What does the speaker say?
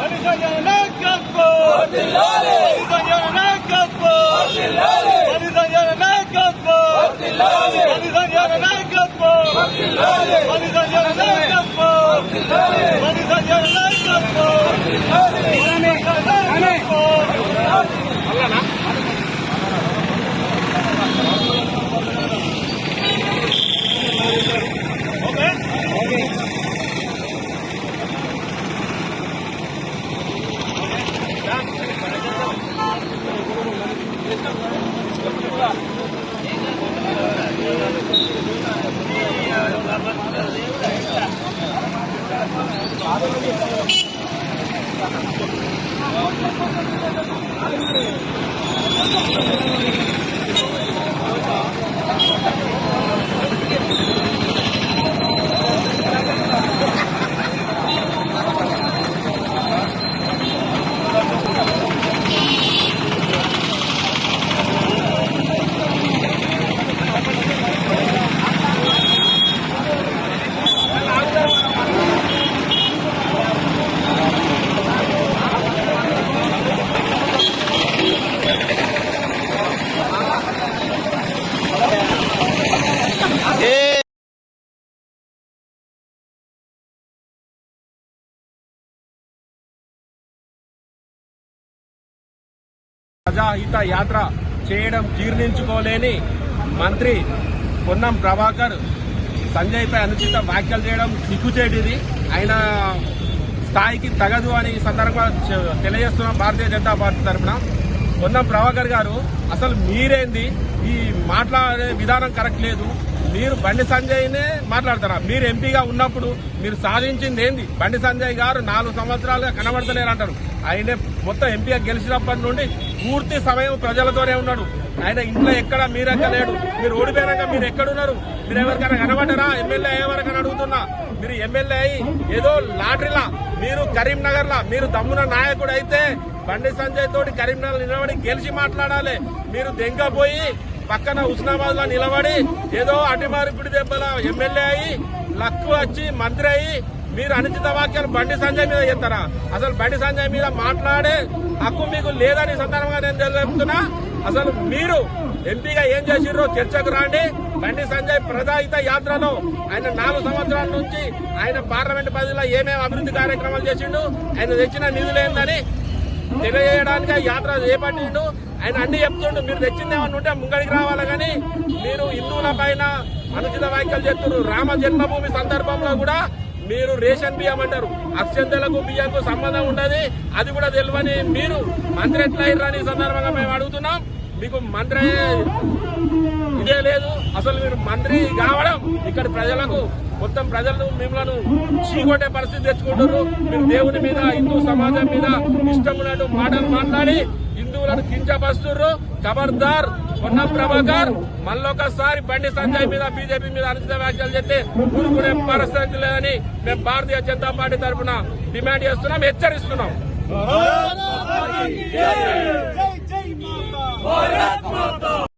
Mani saya nak kau, kau Dale, dale, Thank you. ప్రజాహిత యాత్ర చేయడం జీర్ణించుకోలేని మంత్రి పొన్నం ప్రభాకర్ సంజయ్పై అనుచిత వ్యాఖ్యలు చేయడం సిగ్గుచేటిది ఆయన స్థాయికి తగదు అని ఈ సందర్భంగా తెలియజేస్తున్న తెలియజేస్తున్నాం భారతీయ జనతా పార్టీ తరఫున. పొన్నం ప్రభాకర్ గారు అసలు మీరేంది? ఈ మాట్లాడే విధానం కరెక్ట్ లేదు. మీరు బండి సంజయ్నే మాట్లాడతారా? మీరు ఎంపీగా ఉన్నప్పుడు మీరు సాధించింది ఏంది? బండి సంజయ్ గారు నాలుగు సంవత్సరాలుగా కనబడతలేరు అంటారు ఆయన మొత్తం ఎంపీగా గెలిచినప్పటి నుండి పూర్తి సమయం ప్రజలతోనే ఉన్నాడు. ఆయన ఇంట్లో ఎక్కడ మీరెక్క లేడు. మీరు ఓడిపోయినాక మీరు ఎక్కడున్నారు? మీరు ఎవరికైనా కనబడ్డారా? ఎమ్మెల్యే ఎవరికైనా అడుగుతున్నా. మీరు ఎమ్మెల్యే అయి ఏదో లాటరీలా మీరు కరీంనగర్లా మీరు దమ్మున నాయకుడు అయితే బండి సంజయ్ తోటి కరీంనగర్ నిలబడి గెలిచి మాట్లాడాలి. మీరు దెంగపోయి పక్కన హుస్నాబాద్లో నిలబడి ఏదో అడ్డిమారిపిడి దెబ్బల ఎమ్మెల్యే అయి లక్కు వచ్చి మంత్రి అయి మీరు అనుచిత వాక్యాలు బండి సంజయ్ మీద చెప్తారా అసలు బండి సంజయ్ మీద మాట్లాడే హక్కు మీకు లేదని సందర్భంగా నేను చెప్తున్నా అసలు మీరు ఎంపీగా ఏం చేసిర్రో చర్చకు రాండి. బండి సంజయ్ ప్రజాహిత యాత్రలో ఆయన నాలుగు సంవత్సరాల నుంచి ఆయన పార్లమెంట్ పరిధిలో ఏమేమి అభివృద్ధి కార్యక్రమాలు చేసిండు ఆయన తెచ్చిన నిధులేందని తెలియజేయడానికి ఆ యాత్ర చేపట్టిండు. ఆయన అన్ని చెప్తుండు మీరు తెచ్చింది ఏమన్నా ఉంటే ముంగడికి రావాలి కానీ మీరు హిందువుల పైన అనుచిత వ్యాఖ్యలు చేస్తున్నారు. రామ జన్మభూమి సందర్భంలో కూడా మీరు రేషన్ బియ్యం అంటారు. అక్షంతలకు బియ్యంకు సంబంధం ఉండదు. అది కూడా తెలియని మీరు మంత్రి ఎట్లా అయ్యారని ఈ సందర్భంగా మేము అడుగుతున్నాం. మీకు మంత్రి ఇదే లేదు. అసలు మీరు మంత్రి కావడం ఇక్కడ ప్రజలకు మొత్తం ప్రజలు మిమ్మల్ని చీకొట్టే పరిస్థితి తెచ్చుకుంటారు మీరు దేవుని మీద హిందూ సమాజం మీద ఇష్టం ఉన్నట్టు మాటలు మాట్లాడి హిందువులను కించపరుస్తున్నారు. ఖబర్దార్ పొన్నం ప్రభాకర్ మళ్ళొకసారి బండి సంజయ్ మీద బీజేపీ మీద అనుచిత వ్యాఖ్యలు చేస్తే ఊరుకునే పరిస్థితి లేదని మేము భారతీయ జనతా పార్టీ తరఫున డిమాండ్ చేస్తున్నాం హెచ్చరిస్తున్నాం. Bayrak mı